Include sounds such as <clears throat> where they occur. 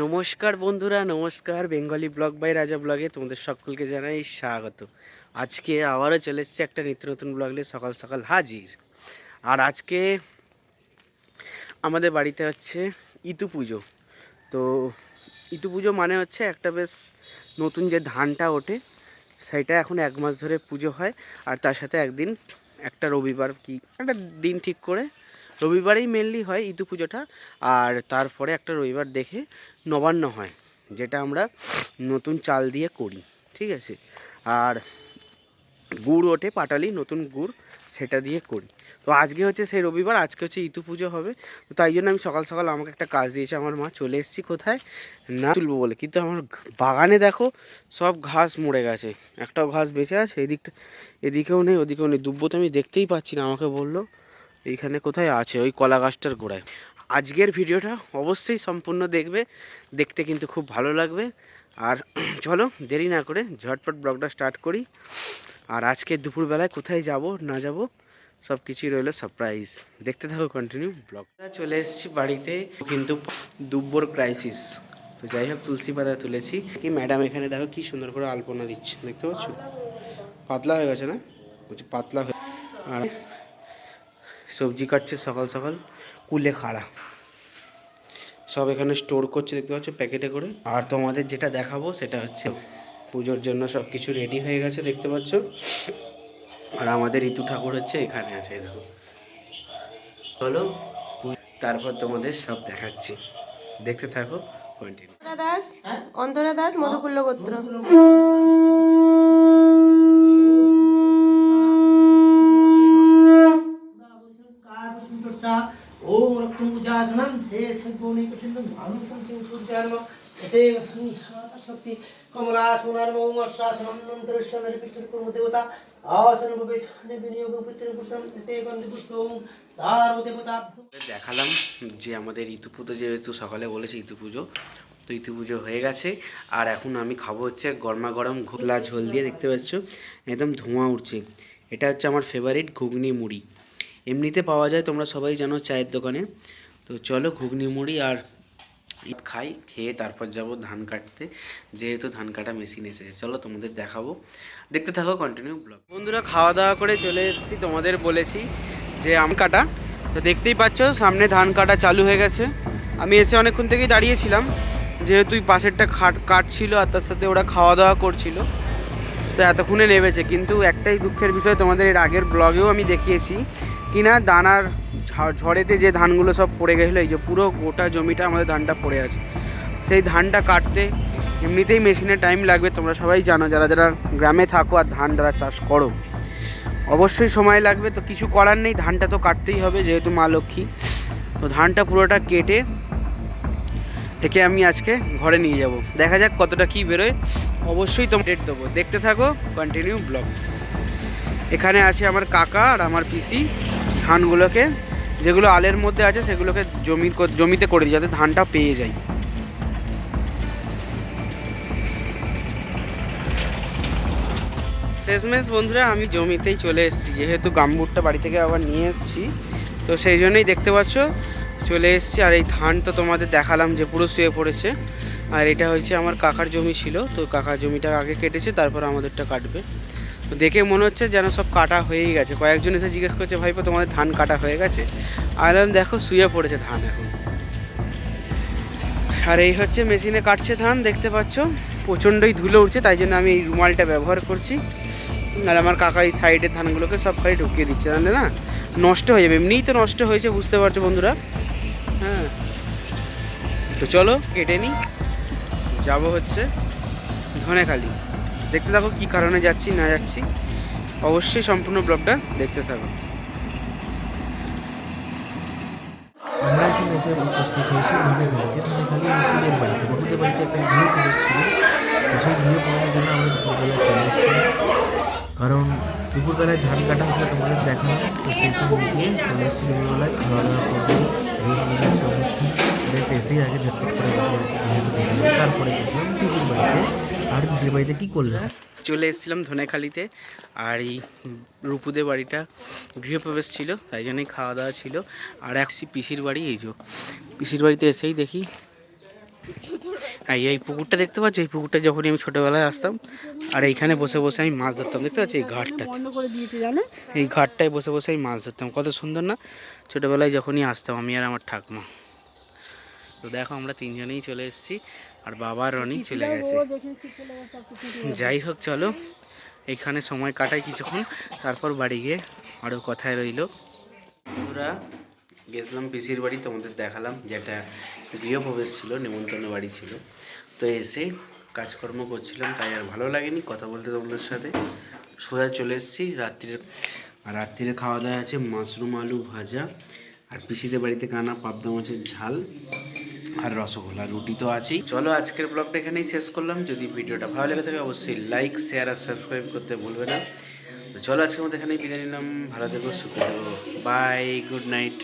নমস্কার বন্ধুরা, নমস্কার বেঙ্গলি ব্লগ বাই রাজা ব্লগে তোমাদের সকলকে জানাই স্বাগত। আজকে আবারও চলে এসেছে একটা নিত্য নতুন ব্লগ নিয়ে সকাল সকাল হাজির। আর আজকে আমাদের বাড়িতে হচ্ছে ইতু পুজো। তো ইতু পুজো মানে হচ্ছে একটা বেশ নতুন যে ধানটা ওঠে, সেটা এখন এক মাস ধরে পুজো হয়। আর তার সাথে একদিন একটা রবিবার কি, একটা দিন ঠিক করে, রবিবারেই মেনলি হয় ইতু পুজোটা। আর তারপরে একটা রবিবার দেখে নবান্ন হয়, যেটা আমরা নতুন চাল দিয়ে করি, ঠিক আছে? আর গুড় ওঠে পাটালি, নতুন গুড় সেটা দিয়ে করি। তো আজকে হচ্ছে সেই রবিবার, আজকে হচ্ছে ইতু পুজো হবে। তো তাই জন্য আমি সকাল সকাল আমাকে একটা কাজ দিয়েছে, আমার মা চলে এসেছি কোথায়? না তুলবো বলে, কিন্তু আমার বাগানে দেখো সব ঘাস মরে গেছে, একটাও ঘাস বেঁচে আছে, এদিকটা, এদিকেও নেই, ওদিকেও নেই, দুব্বো তো আমি দেখতেই পাচ্ছি না, আমাকে বলল, এইখানে কোথায় আছে? ওই কলা গাছটার গোড়ায়। আজকের ভিডিওটা অবশ্যই সম্পূর্ণ দেখবে, দেখতে কিন্তু খুব ভালো লাগবে। আর <clears throat> চলো দেরি না করে ঝটপট ব্লগটা স্টার্ট করি। আর আজকে দুপুরবেলায় কোথায় যাব, না যাব সব কিছুই রইল সারপ্রাইজ দেখতে থাকো কন্টিনিউ ব্লগটা চলে এসেছি বাড়িতে, কিন্তু দুব্বর ক্রাইসিস তো যাই হোক, তুলসী পাতা তুলেছি। কি ম্যাডাম এখানে দেখো কি সুন্দর করে আলপনা দিচ্ছে, দেখতে পাচ্ছ? পাতলা হয়ে গেছে না? বলছি পাতলা হয়ে আর সবজি কাটছে সকাল সকাল। কুলে খাড়া। সব এখানে স্টোর করছে, দেখতে পাচ্ছ প্যাকেটে করে। আর তোমাদের যেটা দেখাবো, সেটা হচ্ছে পুজোর জন্য সব কিছু রেডি হয়ে গেছে, দেখতে পাচ্ছ। আর আমাদের ঋতু ঠাকুর হচ্ছে এখানে আছে, দেখো। চলো তারপর তোমাদের সব দেখাচ্ছি। দেখতে থাকো কন্টিনিউ দাস, অন্তরা দাস মধুকুল্ল গোত্র आसन भवेशने विनियोग पितृपुत्रं ते बन्धुपुष्प ओम दारो देवता দেখালাম যে আমাদের ঋতু পুজো যেহেতু সকালে বলেছি ঋতু পুজো তো ঋতু পুজো হয়ে গেছে আর এখন আমি খাবো হচ্ছে গরমা গরম ঘোলা ঝোল দিয়ে দেখতে পাচ্ছ একদম ধোঁয়া উঠছে এটা হচ্ছে আমার ফেভারিট ঘুগনি মুড়ি এমনিতে পাওয়া যায়, তোমরা সবাই জানো চায়ের দোকানে। তো চলো ঘুগনি, মুড়ি আর খাই, খেয়ে তারপর যাব ধান কাটতে। যেহেতু ধান কাটা মেশিন এসেছে, চলো তোমাদের দেখাবো। দেখতে থাকো কন্টিনিউ ব্লগ বন্ধুরা খাওয়া দাওয়া করে চলে এসেছি, তোমাদের বলেছি যে আম কাটা। তো দেখতেই পাচ্ছ, সামনে ধান কাটা চালু হয়ে গেছে। আমি এসে অনেকক্ষণ থেকেই দাঁড়িয়েছিলাম, যেহেতু পাশেরটা খাট কাটছিল আর তার সাথে ওরা খাওয়া দাওয়া করছিল। তো এতক্ষণে নেমেছে, কিন্তু একটাই দুঃখের বিষয়, তোমাদের এর আগের ব্লগেও আমি দেখিয়েছি কিনা দানার ঝড়েতে যে ধানগুলো সব পড়ে গেছিল, এই যে পুরো গোটা জমিটা আমাদের ধানটা পড়ে আছে। সেই ধানটা কাটতে এমনিতেই মেশিনে টাইম লাগবে, তোমরা সবাই জানো, যারা যারা গ্রামে থাকো আর ধান যারা চাষ করো। অবশ্যই সময় লাগবে, তো কিছু করার নেই, ধানটা তো কাটতেই হবে, যেহেতু মা লক্ষ্মী। তো ধানটা পুরোটা কেটে একে আমি আজকে ঘরে নিয়ে যাব। দেখা যাক কতটা কি বেরোয়। অবশ্যই তোমার ডেট দেবো। দেখতে থাকো কন্টিনিউ ব্লগ এখানে আছে আমার কাকা আর আমার পিসি। ধানগুলোকে, যেগুলো আলের মধ্যে আছে সেগুলোকে জমির জমিতে করে দিই যাতে ধানটা পেয়ে যায়। শেষমেশ বন্ধুরা, আমি জমিতেই চলে এসেছি। যেহেতু গাম্বুরটা বাড়ি থেকে আবার নিয়ে এসেছি, তো সেই জন্যই দেখতে পাচ্ছ, চলে এসেছি। আর এই ধান তো তোমাদের দেখালাম যে পুরো শুয়ে পড়েছে। আর এটা হচ্ছে আমার কাকার জমি ছিল, তো কাকার জমিটা আগে কেটেছে, তারপর আমাদেরটা কাটবে। তো দেখে মনে হচ্ছে যেন সব কাটা হয়েই গেছে। কয়েকজন এসে জিজ্ঞেস করছে ভাইপো তোমাদের ধান কাটা হয়ে গেছে? আর দেখো, শুয়ে পড়েছে ধান এখন। আর এই হচ্ছে মেশিনে কাটছে ধান, দেখতে পাচ্ছ? প্রচণ্ডই ধুলো উঠছে, তাই জন্য আমি এই রুমালটা ব্যবহার করছি। আর আমার কাকা এই সাইডের ধানগুলোকে সব খালি ঢুকিয়ে দিচ্ছে, জানলে না? নষ্ট হয়ে যাবে, এমনিই তো নষ্ট হয়েছে, বুঝতে পারছ বন্ধুরা? হ্যাঁ। তো চলো, কেটে নিই। যাব হচ্ছে ধনেখালি। দেখতে থাকো কী কারণে যাচ্ছি, না যাচ্ছি। অবশ্যই সম্পূর্ণ ব্লগটা দেখতে থাকো। আমরা হয়েছি বাড়িতে। একটা আমরা দুপুরবেলা চলে এসেছি কারণ দুপুরবেলায় ধান কাটা হয়েছিল তোমাদের দেখানো। তো সেই সব এসেছি দুপুরবেলায়। খাওয়া দাওয়া করব অনুষ্ঠান। বেশ এসেই আগে ঝটপট করে বসে তারপরে গেছিলাম পিসির বাড়িতে। আর পিসির বাড়িতে কী করলাম চলে এসেছিলাম ধনেখালিতে আর এই রূপুদের বাড়িটা গৃহপ্রবেশ ছিল তাই জন্যই খাওয়া দাওয়া ছিল। আর একসি পিসির বাড়ি এই যে পিসির বাড়িতে এসেই দেখি। হ্যাঁ এই পুকুরটা দেখতে পাচ্ছি? এই পুকুরটা যখনই আমি ছোটোবেলায় আসতাম আর এইখানে বসে বসে আমি মাছ ধরতাম। দেখতে পাচ্ছি? এই ঘাটটা। এই ঘাটটায় বসে বসে আমি মাছ ধরতাম। কত সুন্দর না? ছোটোবেলায় যখনই আসতাম আমি আর আমার ঠাকুমা। তো দেখো আমরা তিনজনেই চলে এসেছি। আর বাবা রনি চলে গেছে। যাই হোক চলো। এখানে সময় কাটাই কিছুক্ষণ তারপর বাড়ি গিয়ে আরও কথায় রইল। আমরা গেছিলাম পিসির বাড়ি তোমাদের দেখালাম যেটা গৃহপ্রবেশ ছিল নেমন্তন্ন বাড়ি ছিল। তো এসে কাজকর্ম করছিলাম তাই আর ভালো লাগেনি কথা বলতে তোমাদের সাথে। সোজা চলে এসেছি রাত্রির আর রাত্রিরে খাওয়া দাওয়া আছে মাশরুম আলু ভাজা আর পিসিদের বাড়িতে কানা পাবদা মাছের ঝাল। আর রসগোল্লা, রুটি তো আছেই। চলো আজকের ব্লগটা এখানেই শেষ করলাম। যদি ভিডিওটা ভালো লেগে থাকে, অবশ্যই লাইক শেয়ার আর সাবস্ক্রাইব করতে ভুলবে না। চলো আজকের মধ্যে এখানেই বিদায় নিলাম। ভালো থেকো, সুখে বাই গুড নাইট